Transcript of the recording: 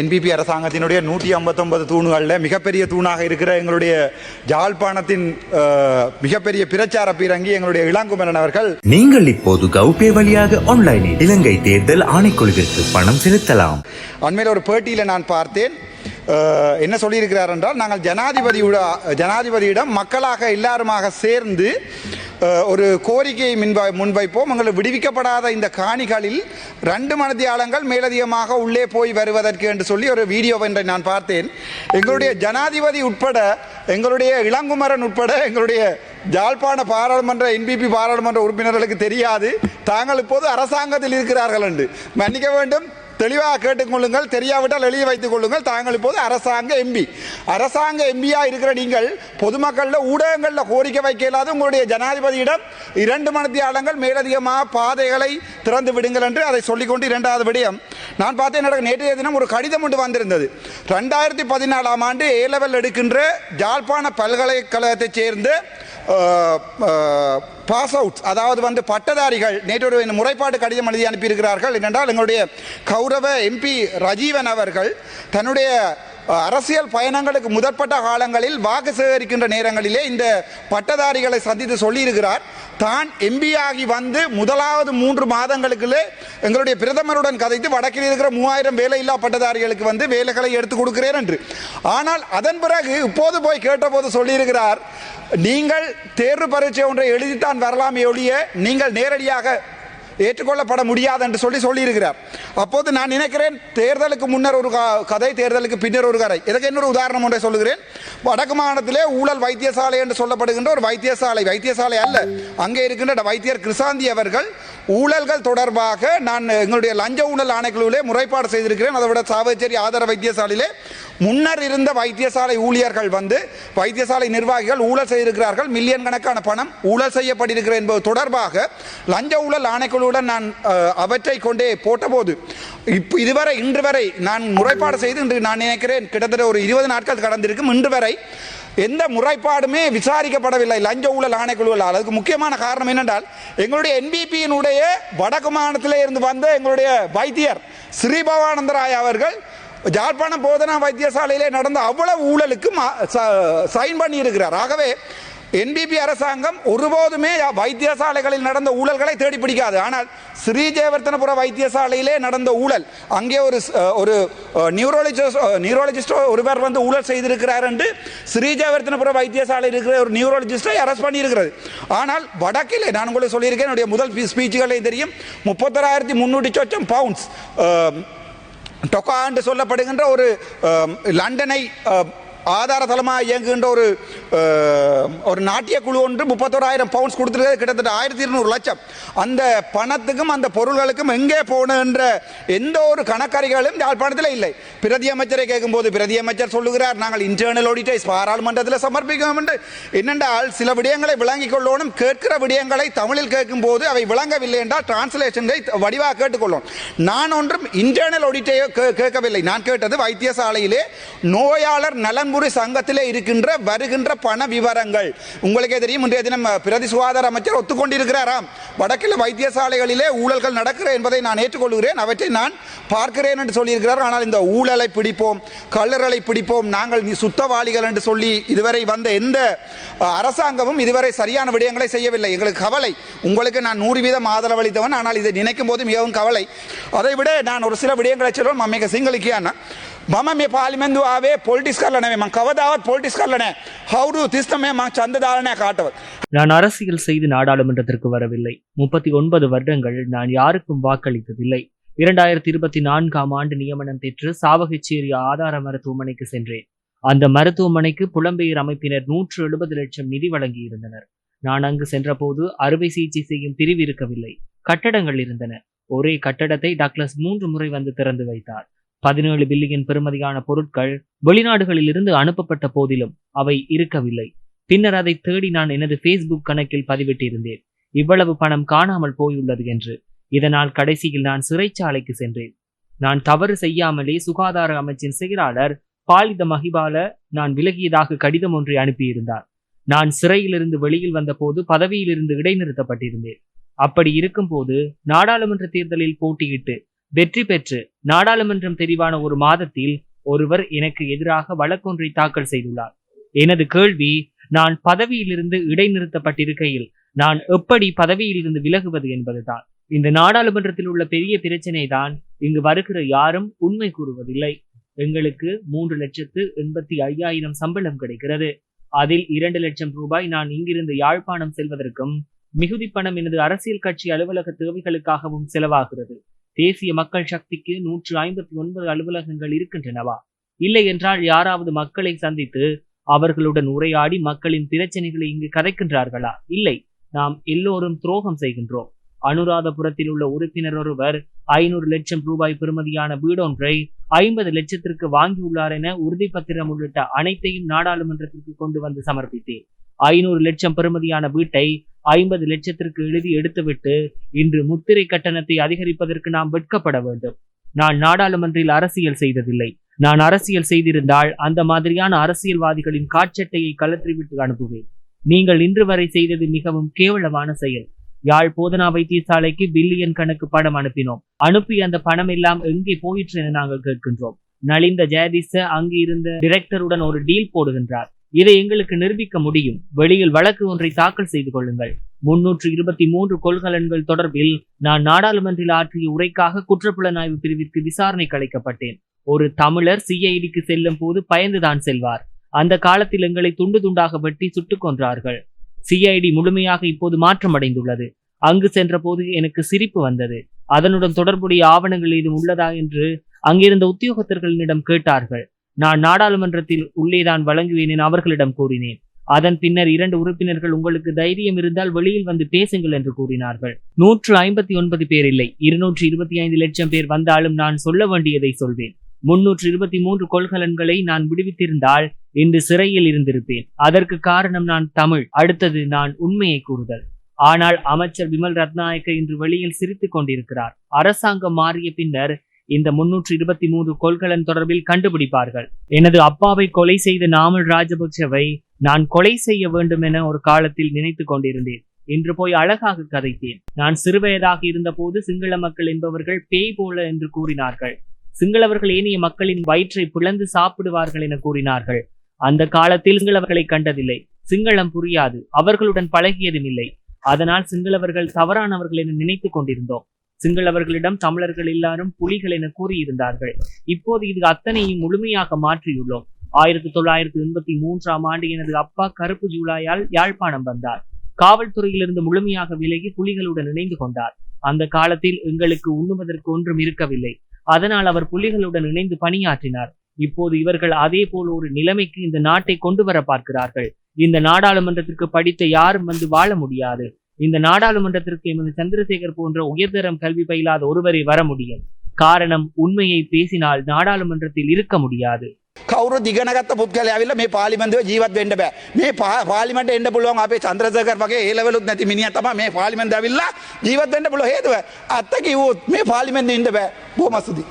NPP அரசாங்கத்தினுடைய நூற்றி ஐம்பத்தொன்பது தூண்களில் மிகப்பெரிய தூணாக இருக்கிற எங்களுடைய ஜாழ்ப்பாணத்தின் மிகப்பெரிய பிரச்சார பீரங்கி எங்களுடைய இளங்குமரன் அவர்கள். நீங்கள் இப்போது கௌபே வழியாக ஆன்லைனில் இலங்கை தேர்தல் ஆணைக்குழுவிற்கு பணம் செலுத்தலாம். அண்மையில் ஒரு பேட்டியில் நான் பார்த்தேன். என்ன சொல்லியிருக்கிறார் என்றால் நாங்கள் ஜனாதிபதியோட ஜனாதிபதியிடம் மக்களாக எல்லாருமாக சேர்ந்து ஒரு கோரிக்கையை முன்வை முன்வைப்போம். எங்களுக்கு விடுவிக்கப்படாத இந்த காணிகளில் ரெண்டு மனதியாளங்கள் மேலதிகமாக உள்ளே போய் வருவதற்கு என்று சொல்லி ஒரு வீடியோ ஒன்றை நான் பார்த்தேன். எங்களுடைய ஜனாதிபதி உட்பட எங்களுடைய இளங்குமரன் உட்பட எங்களுடைய ஜாழ்ப்பாண பாராளுமன்ற என்பிபி பாராளுமன்ற உறுப்பினர்களுக்கு தெரியாது. தாங்கள் இப்போது அரசாங்கத்தில் இருக்கிறார்கள் என்று. மன்னிக்க வேண்டும். தெளிவாக கேட்டுக்கொள்ளுங்கள் தெரியாவிட்டால் எழுதி வைத்துக் கொள்ளுங்கள். தாங்கள் இப்போது அரசாங்க எம்பி அரசாங்க எம்பியாக இருக்கிற நீங்கள் பொதுமக்களில் ஊடகங்களில் கோரிக்கை வைக்க இல்லாத உங்களுடைய ஜனாதிபதியிடம் இரண்டு மணித்தியாளங்கள் மேலதிகமாக பாதைகளை திறந்து விடுங்கள் என்று அதை சொல்லிக்கொண்டு இரண்டாவது விடயம். நான் பார்த்தேன் எனக்கு நேற்றைய தினம் ஒரு கடிதம் ஒன்று வந்திருந்தது. ரெண்டாயிரத்தி பதினாலாம் ஆண்டு ஏ லெவல் எடுக்கின்ற ஜாழ்ப்பாண பல்கலைக்கழகத்தைச் சேர்ந்து பாஸ் அவுட் அதாவது வந்து பட்டதாரிகள் நேற்று ஒரு முறைப்பாடு கடிதம் எழுதி அனுப்பியிருக்கிறார்கள். என்னென்றால் எங்களுடைய கௌரவ எம்பி ரஜீவன் அவர்கள் தன்னுடைய அரசியல் பயணங்களுக்கு முதற்பட்ட காலங்களில் வாக்கு சேகரிக்கின்ற நேரங்களிலே இந்த பட்டதாரிகளை சந்தித்து சொல்லியிருக்கிறார். தான் எம்பி ஆகி வந்து முதலாவது மூன்று மாதங்களுக்குள்ளே எங்களுடைய பிரதமருடன் கதைத்து வடக்கில் இருக்கிற மூவாயிரம் வேலையில்லா பட்டதாரிகளுக்கு வந்து வேலைகளை எடுத்து கொடுக்கிறேன் என்று. ஆனால் அதன் பிறகு இப்போது போய் கேட்டபோது சொல்லியிருக்கிறார் நீங்கள் தேர்வு பரீட்சை ஒன்றை எழுதித்தான் வரலாமே ஒழிய நீங்கள் நேரடியாக ஏற்றுக்கொள்ளப்பட முடியாது என்று சொல்லி சொல்லியிருக்கிறார். அப்போது நான் நினைக்கிறேன் தேர்தலுக்கு முன்னர் ஒரு க- கதை தேர்தலுக்கு பின்னர் ஒரு கதை. இதற்கு இன்னொரு உதாரணம் ஒன்றை சொல்லுகிறேன். வடக்கு மாநிலத்திலே ஊழல் வைத்தியசாலை என்று சொல்லப்படுகின்ற ஒரு வைத்தியசாலை வைத்தியசாலை அல்ல. அங்கே இருக்கின்ற வைத்தியர் கிருசாந்தி அவர்கள் ஊழல்கள் தொடர்பாக நான் எங்களுடைய லஞ்ச ஊழல் ஆணைக்குழுவிலே முறைப்பாடு செய்திருக்கிறேன். அதை விட சாவச்சேரி ஆதார வைத்தியசாலையிலே முன்னர் இருந்த வைத்தியசாலை ஊழியர்கள் வந்து வைத்தியசாலை நிர்வாகிகள் ஊழல் செய்திருக்கிறார்கள் மில்லியன் கணக்கான பணம் ஊழல் செய்யப்பட்டிருக்கிறது என்பது தொடர்பாக லஞ்ச ஊழல் ஆணைக்குழுவுடன் நான் அவற்றை கொண்டே போட்டபோது இப்போ இதுவரை இன்று வரை நான் முறைப்பாடு செய்து இன்று நான் நினைக்கிறேன் கிட்டத்தட்ட ஒரு இருபது நாட்கள் கடந்திருக்கும். இன்று வரை எந்த முறைப்பாடுமே விசாரிக்கப்படவில்லை லஞ்ச ஊழல் ஆணைக்குழுவில் அதுக்கு முக்கியமான காரணம் என்னென்றால் எங்களுடைய என்பிபியினுடைய வடக்கு மாநிலத்திலே இருந்து வந்த எங்களுடைய வைத்தியர் ஸ்ரீபவானந்தராய் அவர்கள் ஜாழ்ப்பாணம் போதனா வைத்தியசாலையிலே நடந்த அவ்வளவு ஊழலுக்கு சைன் பண்ணி இருக்கிறார் ஆகவே என்பிபி அரசாங்கம் ஒருபோதுமே வைத்தியசாலைகளில் நடந்த ஊழல்களை தேடி பிடிக்காது. ஆனால் ஸ்ரீஜெயவர்த்தனபுர வைத்தியசாலையிலே நடந்த ஊழல் அங்கே ஒரு ஒரு நியூரோலஜிஸ்ட் நியூரோலஜிஸ்டோ ஒருவர் வந்து ஊழல் செய்திருக்கிறார் என்று ஸ்ரீஜெயவர்த்தனபுர வைத்தியசாலையில் இருக்கிற ஒரு நியூரோலஜிஸ்டை அரெஸ்ட் பண்ணியிருக்கிறது. ஆனால் வடக்கிலே நான் உங்களுக்கு சொல்லியிருக்கேன் என்னுடைய முதல் ஸ்பீச்சுகளே தெரியும் முப்பத்தொராயிரத்தி முன்னூற்றி சொச்சம் பவுண்ட்ஸ் டொக்கா என்று சொல்லப்படுகின்ற ஒரு லண்டனை ஆதாரதலமாக ஆதார தளமாக இயங்குகின்ற ஒரு ஒரு நாட்டிய குழு ஒன்று முப்பத்தோராயிரம் பவுண்ட்ஸ் கொடுத்துருக்கிறது கிட்டத்தட்ட ஆயிரத்தி இருநூறு லட்சம். அந்த பணத்துக்கும் அந்த பொருள்களுக்கும் எங்கே போகணுன்ற எந்த ஒரு கணக்கறிகளும் யாழ்ப்பாணத்தில் இல்லை. பிரதி அமைச்சரை கேட்கும்போது பிரதி அமைச்சர் சொல்லுகிறார் நாங்கள் இன்டர்னல் ஆடிட்டை பாராளுமன்றத்தில் சமர்ப்பிக்கணும் என்று. என்னென்றால் சில விடயங்களை விளங்கிக் கொள்ளணும் கேட்கிற விடயங்களை தமிழில் கேட்கும்போது அவை விளங்கவில்லை என்றால் டிரான்ஸ்லேஷனை வடிவாக கேட்டுக்கொள்ளும் நான் ஒன்றும் இன்டர்னல் ஆடிட்டை கேட்கவில்லை. நான் கேட்டது வைத்தியசாலையிலே நோயாளர் நலன் பெரம்பூர் சங்கத்தில் இருக்கின்ற வருகின்ற பண விவரங்கள். உங்களுக்கே தெரியும் இன்றைய தினம் பிரதி சுகாதார அமைச்சர் ஒத்துக்கொண்டிருக்கிறாராம். வடக்கில் வைத்தியசாலைகளிலே ஊழல்கள் நடக்கிற என்பதை நான் ஏற்றுக்கொள்கிறேன். அவற்றை நான் பார்க்கிறேன் என்று சொல்லியிருக்கிறார். ஆனால் இந்த ஊழலை பிடிப்போம் கல்லறலை பிடிப்போம் நாங்கள் சுத்தவாளிகள் என்று சொல்லி இதுவரை வந்த எந்த அரசாங்கமும் இதுவரை சரியான விடயங்களை செய்யவில்லை. எங்களுக்கு கவலை. உங்களுக்கு நான் நூறு வீதம் ஆதரவு அளித்தவன் ஆனால் இதை நினைக்கும் போது மிகவும் கவலை. அதை விட நான் ஒரு சில விடயங்களை சொல்லுவேன் மம்மிக சிங்களுக்கு ಮಮ ಮೆ ಪಾರ್ಲಿಮೆಂದು ಆವೆ ಪೊಲಿಟಿಕ್ಸ್ ಕಲ್ಲಣವೆ නෙමෙයි මං කවදාවත් පොලිටිස් කරලා නැහැ කවුරු තිස්තම මං ඡන්ද දාලා නැහැ කාටවත් நான் அரசியல் செய்து நாடாளுமன்றத்திற்கு வரவில்லை முப்பத்தி ஒன்பது வருடங்கள் நான் யாருக்கும் வாக்களித்ததில்லை இரண்டாயிரத்தி இருபத்தி நான்காம் ஆண்டு நியமனம் பெற்று சாவகச்சேரி ஆதார மருத்துவமனைக்கு சென்றேன் அந்த மருத்துவமனைக்கு புலம்பெயர் அமைப்பினர் நூற்று எழுபது லட்சம் நிதி வழங்கியிருந்தனர் நான் அங்கு சென்றபோது அறுவை சிகிச்சை செய்யும் பிரிவு இருக்கவில்லை கட்டடங்கள் இருந்தன ஒரே கட்டடத்தை டக்ளஸ் மூன்று முறை வந்து திறந்து வைத்தார் பதினேழு பில்லியன் பெறுமதியான பொருட்கள் வெளிநாடுகளில் இருந்து அனுப்பப்பட்ட போதிலும் அவை இருக்கவில்லை. பின்னர் அதை தேடி நான் எனது ஃபேஸ்புக் கணக்கில் பதிவிட்டிருந்தேன். இவ்வளவு பணம் காணாமல் போயுள்ளது என்று. இதனால் கடைசியில் நான் சிறைச்சாலைக்கு சென்றேன். நான் தவறு செய்யாமலே சுகாதார அமைச்சின் செயலாளர் பாலித மகிபால நான் விலகியதாக கடிதம் ஒன்றை அனுப்பியிருந்தார். நான் சிறையிலிருந்து வெளியில் வந்தபோது பதவியிலிருந்து இடைநிறுத்தப்பட்டிருந்தேன். அப்படி இருக்கும்போது நாடாளுமன்ற தேர்தலில் போட்டியிட்டு வெற்றி பெற்று நாடாளுமன்றம் தெரிவான ஒரு மாதத்தில் ஒருவர் எனக்கு எதிராக வழக்கொன்றை தாக்கல் செய்துள்ளார். எனது கேள்வி நான் பதவியிலிருந்து இடைநிறுத்தப்பட்டிருக்கையில் நான் எப்படி பதவியிலிருந்து விலகுவது என்பதுதான். இந்த நாடாளுமன்றத்தில் உள்ள பெரிய பிரச்சனை தான் இங்கு வருகிற யாரும் உண்மை கூறுவதில்லை. எங்களுக்கு மூன்று லட்சத்து எண்பத்தி ஐயாயிரம் சம்பளம் கிடைக்கிறது. அதில் இரண்டு லட்சம் ரூபாய் நான் இங்கிருந்து யாழ்ப்பாணம் செல்வதற்கும் மிகுதி பணம் எனது அரசியல் கட்சி அலுவலக தேவைகளுக்காகவும் செலவாகிறது. தேசிய மக்கள் சக்திக்கு நூற்று ஐம்பத்தி ஒன்பது அலுவலகங்கள் இருக்கின்றனவா? இல்லை என்றால் யாராவது மக்களை சந்தித்து அவர்களுடன் உரையாடி மக்களின் பிரச்சனைகளை இங்கு கதைக்கின்றார்களா? இல்லை. நாம் எல்லோரும் துரோகம் செய்கின்றோம். அனுராதபுரத்தில் உள்ள உறுப்பினர் ஒருவர் ஐநூறு லட்சம் ரூபாய் பெறுமதியான வீடொன்றை ஐம்பது லட்சத்திற்கு வாங்கியுள்ளார் என உறுதிப்பத்திரம் உள்ளிட்ட அனைத்தையும் நாடாளுமன்றத்திற்கு கொண்டு வந்து சமர்ப்பித்தேன். ஐநூறு லட்சம் பெறுமதியான வீட்டை ஐம்பது லட்சத்திற்கு எழுதி எடுத்துவிட்டு இன்று முத்திரை கட்டணத்தை அதிகரிப்பதற்கு நாம் வெட்கப்பட வேண்டும். நான் நாடாளுமன்றில் அரசியல் செய்ததில்லை. நான் அரசியல் செய்திருந்தால் அந்த மாதிரியான அரசியல்வாதிகளின் காட்சட்டையை கலற்றிவிட்டு அனுப்புவேன். நீங்கள் இன்று வரை செய்தது மிகவும் கேவலமான செயல். யாழ் போதனா வைத்தியசாலைக்கு பில்லியன் கணக்கு பணம் அனுப்பினோம். அனுப்பி அந்த பணம் எல்லாம் எங்கே போயிற்று என நாங்கள் கேட்கின்றோம். நலிந்த ஜெயதிச அங்கு இருந்த டிரெக்டருடன் ஒரு டீல் போடுகின்றார். இதை எங்களுக்கு நிரூபிக்க முடியும். வெளியில் வழக்கு ஒன்றை தாக்கல் செய்து கொள்ளுங்கள். முன்னூற்று இருபத்தி மூன்று கொள்கலன்கள் தொடர்பில் நான் நாடாளுமன்றில் ஆற்றிய உரைக்காக குற்றப்புலனாய்வு பிரிவிற்கு விசாரணை கலைக்கப்பட்டேன் ஒரு தமிழர் சிஐடிக்கு செல்லும் போது பயந்துதான் செல்வார். அந்த காலத்தில் எங்களை துண்டு துண்டாக வெட்டி சுட்டுக் கொன்றார்கள். சிஐடி முழுமையாக இப்போது மாற்றமடைந்துள்ளது. அங்கு சென்றபோது எனக்கு சிரிப்பு வந்தது. அதனுடன் தொடர்புடைய ஆவணங்கள் ஏதும் உள்ளதா என்று அங்கிருந்த உத்தியோகத்தர்களிடம் கேட்டார்கள். நான் நாடாளுமன்றத்தில் உள்ளேதான் வழங்குவேன் என அவர்களிடம் கூறினேன். அதன் பின்னர் இரண்டு உறுப்பினர்கள் உங்களுக்கு தைரியம் இருந்தால் வெளியில் வந்து பேசுங்கள் என்று கூறினார்கள். நூற்று ஐம்பத்தி ஒன்பது பேர் இல்லை. இருநூற்று இருபத்தி ஐந்து லட்சம் பேர் வந்தாலும் நான் சொல்ல வேண்டியதை சொல்வேன். முன்னூற்று இருபத்தி மூன்று கொள்கலன்களை நான் விடுவித்திருந்தால் இன்று சிறையில் இருந்திருப்பேன். அதற்கு காரணம் நான் தமிழ். அடுத்தது நான் உண்மையை கூறுதல். ஆனால் அமைச்சர் விமல் ரத்நாயக்க இன்று வெளியில் சிரித்துக் கொண்டிருக்கிறார். அரசாங்கம் மாறிய பின்னர் இந்த முன்னூற்று இருபத்தி மூன்று கொள்கலன் தொடர்பில் கண்டுபிடிப்பார்கள். எனது அப்பாவை கொலை செய்த நாமல் ராஜபக்சவை நான் கொலை செய்ய வேண்டும் என ஒரு காலத்தில் நினைத்து கொண்டிருந்தேன். என்று போய் அழகாக கதைத்தேன். நான் சிறுவயதாக இருந்தபோது சிங்கள மக்கள் என்பவர்கள் பேய் போல என்று கூறினார்கள். சிங்களவர்கள் ஏனைய மக்களின் வயிற்றை பிளந்து சாப்பிடுவார்கள் என கூறினார்கள். அந்த காலத்தில் சிங்களவர்களை கண்டதில்லை. சிங்களம் புரியாது. அவர்களுடன் பழகியதும் இல்லை. அதனால் சிங்களவர்கள் தவறானவர்கள் என நினைத்துக் கொண்டிருந்தோம். சிங்களவர்களிடம் தமிழர்கள் எல்லாரும் புலிகள் என கூறியிருந்தார்கள். இப்போது இது அத்தனையும் முழுமையாக மாற்றியுள்ளோம். ஆயிரத்தி தொள்ளாயிரத்தி எண்பத்தி மூன்றாம் ஆண்டு எனது அப்பா கருப்பு ஜூலாயால் யாழ்ப்பாணம் வந்தார். காவல்துறையிலிருந்து முழுமையாக விலகி புலிகளுடன் இணைந்து கொண்டார். அந்த காலத்தில் எங்களுக்கு உண்ணுவதற்கு ஒன்றும் இருக்கவில்லை. அதனால் அவர் புலிகளுடன் இணைந்து பணியாற்றினார். இப்போது இவர்கள் அதே போல் ஒரு நிலைமைக்கு இந்த நாட்டை கொண்டு வர பார்க்கிறார்கள். இந்த நாடாளுமன்றத்திற்கு படித்த யாரும் வந்து வாழ முடியாது. இந்த நாடாளுமன்றத்திற்கு எமது சந்திரசேகர் போன்ற உயர்தரம் கல்வி பயிலாத ஒருவரை வர முடியும் காரணம் உண்மையை பேசினால் நாடாளுமன்றத்தில் இருக்க முடியாது කවුරු දිගනගත්ත පුද්ගලයා ඇවිල්ලා මේ පාර්ලිමේන්තුවේ ජීවත් වෙන්න බෑ. මේ පා- පාර්ලිමේන්තේ එන්න පුළුවන් අපේ චන්ද්‍රසේකර් වගේ ඒ ලෙවලුත් නැති මිනිහා තමයි මේ පාර්ලිමේන්තුවේ ඇවිල්ලා ජීවත් වෙන්න පුළුවන් හේතුව. අත්ත කිව්වොත් මේ පාර්ලිමේන්තේ ඉන්න බෑ. බොහොම ස්තුතියි.